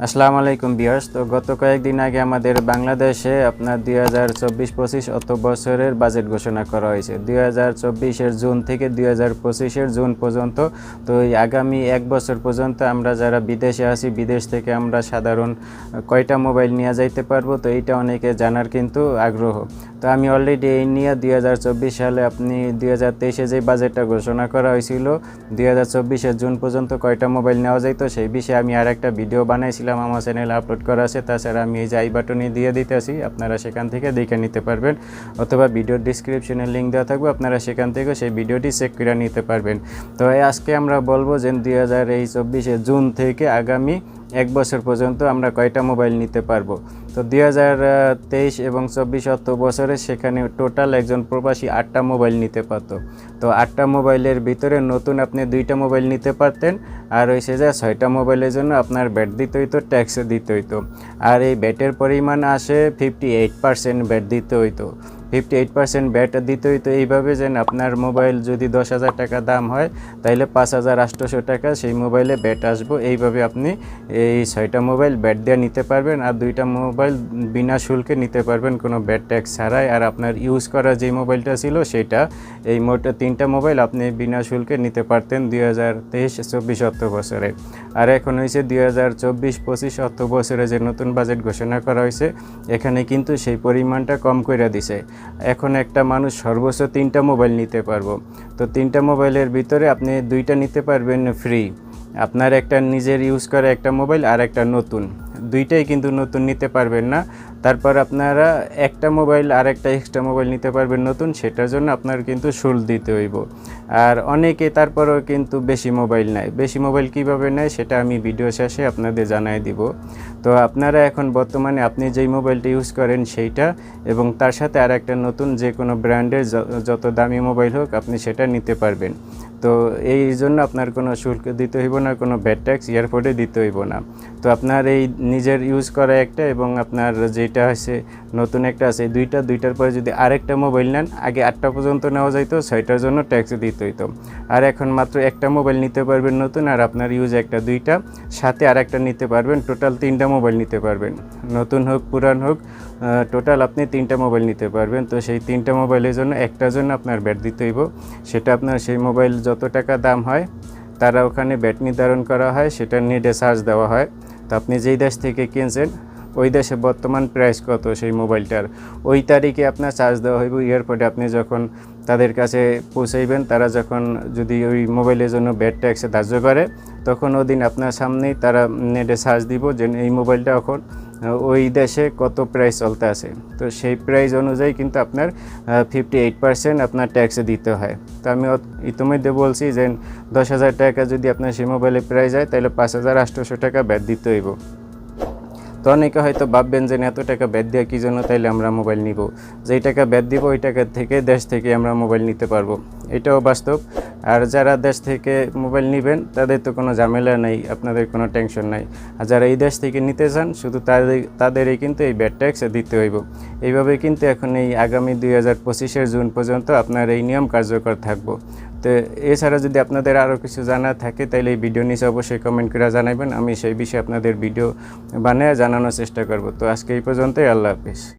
আসসালামু আলাইকুম বিয়ার্স তো গত কয়েকদিন আগে আমাদের বাংলাদেশে আপনার দুই হাজার চব্বিশ পঁচিশ অত বছরের বাজেট ঘোষণা করা হয়েছে। দুই হাজার চব্বিশের জুন থেকে দুই হাজার পঁচিশের জুন পর্যন্ত, তো এই আগামী এক বছর পর্যন্ত আমরা যারা বিদেশে আছি, বিদেশ থেকে আমরা সাধারণ কয়টা মোবাইল নিয়ে যাইতে পারব, তো এইটা অনেকে জানার কিন্তু আগ্রহ। তো আমি অলরেডি এই নিয়ে দুই হাজার চব্বিশ সালে আপনি দুই হাজার তেইশে যে বাজেটটা ঘোষণা করা হয়েছিল, দুই হাজার চব্বিশের জুন পর্যন্ত কয়টা মোবাইল নেওয়া যাইতো সেই বিষয়ে আমি আর একটা ভিডিও বানাইছিলাম, আমার চ্যানেলে আপলোড করা আছে, তাছাড়া আমি এই যে আই বাটনে দিয়ে দিতেছি, আপনারা সেখান থেকে দেখে নিতে পারবেন। অথবা ভিডিওর ডিসক্রিপশনে লিঙ্ক দেওয়া থাকবে, আপনারা সেখান থেকে সেই ভিডিওটি চেক করে নিতে পারবেন। তো আজকে আমরা বলব যে দুই হাজার এই চব্বিশে জুন থেকে আগামী এক বছর পর্যন্ত আমরা কয়টা মোবাইল নিতে পারব। তো দুই হাজার তেইশ এবং চব্বিশ অর্থ বছরে সেখানে টোটাল একজন প্রবাসী আটটা মোবাইল নিতে পারত। তো আটটা মোবাইলের ভিতরে নতুন আপনি দুইটা মোবাইল নিতে পারতেন আর ওই সে যা ছয়টা মোবাইলের জন্য আপনার ব্যাট দিতে হইতো ট্যাক্স দিতে হইতো। আর এই ব্যাটের পরিমাণ আসে ফিফটি এইট পার্সেন্ট ব্যাট দিতে হইতো। ফিফটি এইট পার্সেন্ট ব্যাট দিতে হইতো এইভাবে যেন আপনার মোবাইল যদি দশ হাজার টাকা দাম হয়, তাইলে পাঁচ হাজার আটশোশো টাকা সেই মোবাইলে ব্যাট আসব। এইভাবে আপনি এই ছয়টা মোবাইল ব্যাট দিয়ে নিতে পারবেন আর দুইটা মোবাইল বিনা শুল্কে নিতে পারবেন কোনো ব্যাট ট্যাক্স ছাড়াই। আর আপনার ইউজ করা যে মোবাইলটা ছিল সেটা, এই মোট তিনটা মোবাইল আপনি বিনা শুল্কে নিতে পারতেন দুই হাজার তেইশ, চব্বিশ অর্থ বছরে। আর এখন হয়েছে দুই হাজার চব্বিশ, পঁচিশ অর্থ বছরে যে নতুন বাজেট ঘোষণা করা হয়েছে এখানে কিন্তু সেই পরিমাণটা কম করে দিছে। এখন একটা মানুষ সর্বোচ্চ তিনটা মোবাইল নিতে পারব। তো তিনটা মোবাইলের ভিতরে আপনি দুইটা নিতে পারবেন ফ্রি আপনার একটা নিজের ইউজ করা একটা মোবাইল আর একটা নতুন। দুইটাই কিন্তু নতুন নিতে পারবেন না। তারপর আপনারা একটা মোবাইল আর একটা এক্সট্রা মোবাইল নিতে পারবেন নতুন, সেটার জন্য আপনার কিন্তু শুল্ক দিতে হইব। আর অনেকে তারপরেও কিন্তু বেশি মোবাইল নেয়। বেশি মোবাইল কীভাবে নেয়, সেটা আমি ভিডিও শেষে আপনাদের জানাই দিব। তো আপনারা এখন বর্তমানে আপনি যেই মোবাইলটা ইউজ করেন সেইটা এবং তার সাথে আর একটা নতুন যে কোনো ব্র্যান্ডের যত দামি মোবাইল হোক, আপনি সেটা নিতে পারবেন। তো এই জন্য আপনার কোনো শুল্ক দিতে হইব না, কোনো ব্যাড ট্যাক্স এয়ারপোর্টে দিতে হইব না। তো আপনার এই নিজের ইউজ করা একটা এবং আপনার যেটা আছে নতুন একটা আছে দুইটা, দুইটার পরে যদি আরেকটা মোবাইল নেন, আগে আটটা পর্যন্ত নেওয়া যাইতো, ছয়টার জন্য ট্যাক্স দিতে হইতো। আর এখন মাত্র একটা মোবাইল নিতে পারবেন নতুন, আর আপনার ইউজ একটা, দুইটা, সাথে আর একটা নিতে পারবেন টোটাল তিনটা মোবাইল নিতে পারবেন। নতুন হোক, পুরান হোক টোটাল আপনি তিনটা মোবাইল নিতে পারবেন। তো সেই তিনটা মোবাইলের জন্য একটার জন্য আপনার ব্যাট দিতে হইব। সেটা আপনার সেই মোবাইল যত টাকা দাম হয়, তারা ওখানে ব্যাট নির্ধারণ করা হয় সেটা নেটে চার্জ দেওয়া হয়। তো আপনি যেই দেশ থেকে কিনছেন, ওই দেশে বর্তমান প্রাইস কত সেই মোবাইলটার? ওই তারিখে আপনার চার্জ দেওয়া হইব এয়ারপোর্টে আপনি যখন তাদের কাছে পৌঁছাইবেন, তারা যখন যদি ওই মোবাইলের জন্য ব্যাট ট্যাক্সে ধার্য করে, তখন ওদিন আপনার সামনেই তারা নেটে সার্চ দিব যে এই মোবাইলটা এখন ওই দেশে কত প্রাইস চলতে আছে। তো সেই প্রাইস অনুযায়ী কিন্তু আপনার ফিফটি এইট পার্সেন্ট আপনার ট্যাক্সে দিতে হয়। তো আমি ইতিমধ্যে বলছি যে দশ হাজার টাকা যদি আপনার সেই মোবাইলে প্রায় যায়, তাহলে পাঁচ হাজার আটশোশো টাকা ব্যাট দিতে হইব। তো অনেকে হয়তো ভাববেন যে এত টাকা ব্যাদ দেওয়া কী জন্য? তাইলে আমরা মোবাইল নিব। যেই টাকা ব্যাদ দিব, ওই টাকা থেকে দেশ থেকে আমরা মোবাইল নিতে পারব। এটাও বাস্তব। আর যারা দেশ থেকে মোবাইল নেবেন, তাদের তো কোনো ঝামেলা নেই, আপনাদের কোনো টেনশন নাই। আর যারা এই দেশ থেকে নিতে চান, শুধু তাদের, তাদেরই কিন্তু এই ব্যাড ট্যাক্স দিতে হইব। এইভাবে কিন্তু এখন এই আগামী দুই হাজার পঁচিশের জুন পর্যন্ত আপনার এই নিয়ম কার্যকর থাকব। তো এছাড়া যদি আপনাদের আরও কিছু জানা থাকে তাহলে এই ভিডিও নিচে অবশ্যই কমেন্ট করে জানাবেন আমি সেই বিষয়ে আপনাদের ভিডিও বানিয়ে জানানোর চেষ্টা করব। তো আজকে এই পর্যন্তই, আল্লাহ হাফিজ।